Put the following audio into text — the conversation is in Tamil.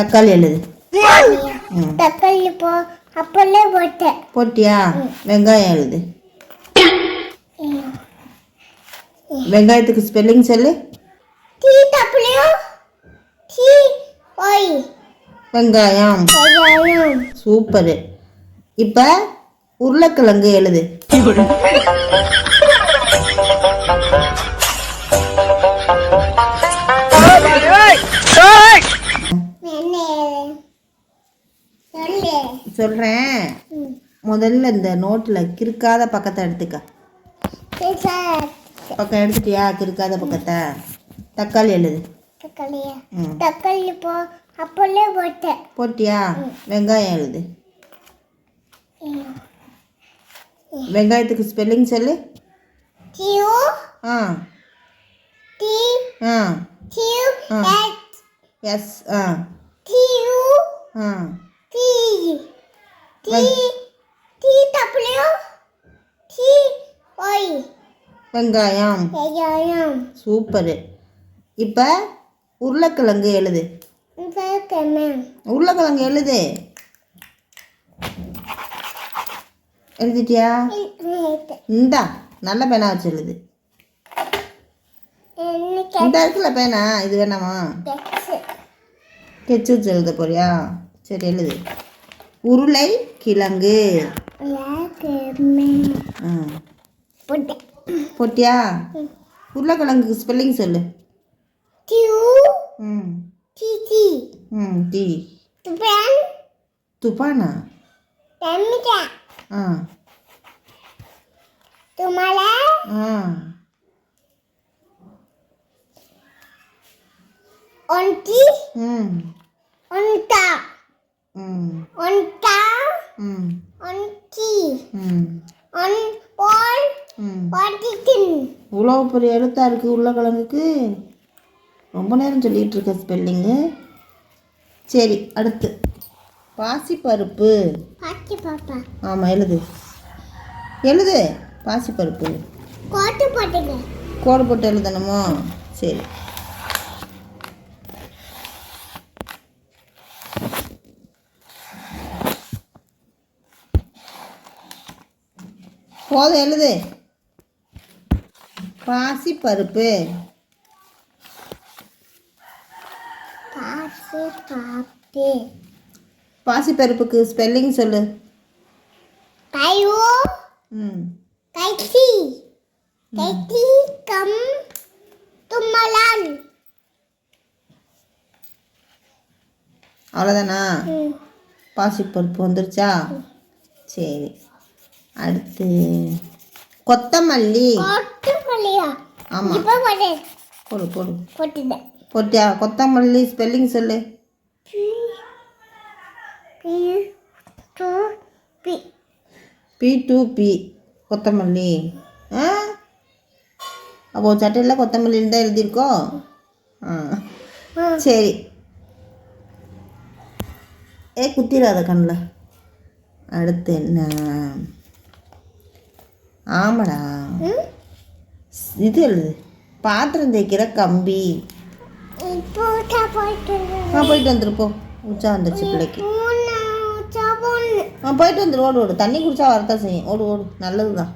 தக்காளி எழுது தக்காளி போ அப்பளே போட்டேன். போட்டியா? வெங்காயம் எழுது வெங்காயத்துக்கு ஸ்பெல்லிங் சொல்லு. டீ டப்ளியூ டீ ஒய் வெங்காயம். வெங்காயம். சூப்பரு. இப்போ உருளைக்கிழங்கு எழுது. சொல்கிறேன். முதல்ல இந்த நோட்டில் கிறுக்காத பக்கத்தை எடுத்துக்க. சரி, சார். பக்கம் எடுத்துட்டியா? கிறுக்காத பக்கத்தை. தக்காளி எழுது. தக்காளி போ அப்பளே போட்டேன். போட்டியா? வெங்காயம் எழுது. வெங்காயத்துக்கு ஸ்பெல்லிங் சொல்லு. டியூ ஆ. டி ஆ. டியூ எஸ் ஆ. டியூ ஆ. டி வெங்காயம். வெங்காயம். சூப்பரு இப்போ உருளைக்கிழங்கு எழுது. உருளைக்கிழங்கு. எழுது. எழுதிட்டியா? இந்தா நல்ல பேனா வச்சு எழுது. இந்த இருக்குல்ல பேனா இது வேணாமா? கெச்சு வச்சு எழுத போறியா? சரி எழுது. உருளை கிழங்கு. ஆ போட்டேன் போட்டியா உருளைக்கிழங்குக்கு ஸ்பெல்லிங் சொல்லு. டியூ ம். டி டி. ம் டி. துப்பன் துப்பானா தம்மிட்டா ஆ. துமல. ஆ. ஒன்டி. ம். ஒன்டா. ம். ஒன்டா ம். ஒன்டி ம். ஒன் பால் ம். பாட்டிக்கின் இவ்வளோ பெரிய எழுத்தா இருக்குது உருளைக்கிழங்குக்கு? ரொம்ப நேரம் சொல்லிகிட்டு இருக்க ஸ்பெல்லிங்கு சரி அடுத்து. பாசிப்பருப்பு. பாட்டி பாப்பா. ஆமாம் எழுது. எழுது பாசிப்பருப்பு. கோட்டு போட்டுங்க கோடு போட்டு எழுதணுமோ? சரி. போதும் எழுது. பாசி பாப்பி பாசிப்பருப்புக்கு ஸ்பெல்லிங் சொல்லு. ம். கைத்தி கைத்தி கம் தும்மலான். அவ்வளோதானா பாசிப்பருப்பு வந்துருச்சா? சரி. அடுத்து கொத்தமல்லி. பள்ளியா ஆமாம் இப்போ போடு. போடு போட்டுட்டேன் போட்டியா? கொத்தமல்லி ஸ்பெல்லிங் சொல்லு. பி டு பி. கொத்தமல்லி. ஆ? அப்போ சட்டையில் கொத்தமல்லின்னு தான் எழுதியிருக்கோ? ஆ. சரி. ஏ குத்திராத கண்ணில். அடுத்து என்ன? ஆமாடா. இது எழுது பாத்திரம் தேய்க்கிற கம்பி. ஆ போயிட்டு வந்துரு போ. உச்சா வந்துருச்சு பிள்ளைக்கு. ஆ போயிட்டு வந்துரு ஓடு ஓடு. தண்ணி குடிச்சா வரத்தான் செய்யும். ஓடு ஓடு. நல்லது தான்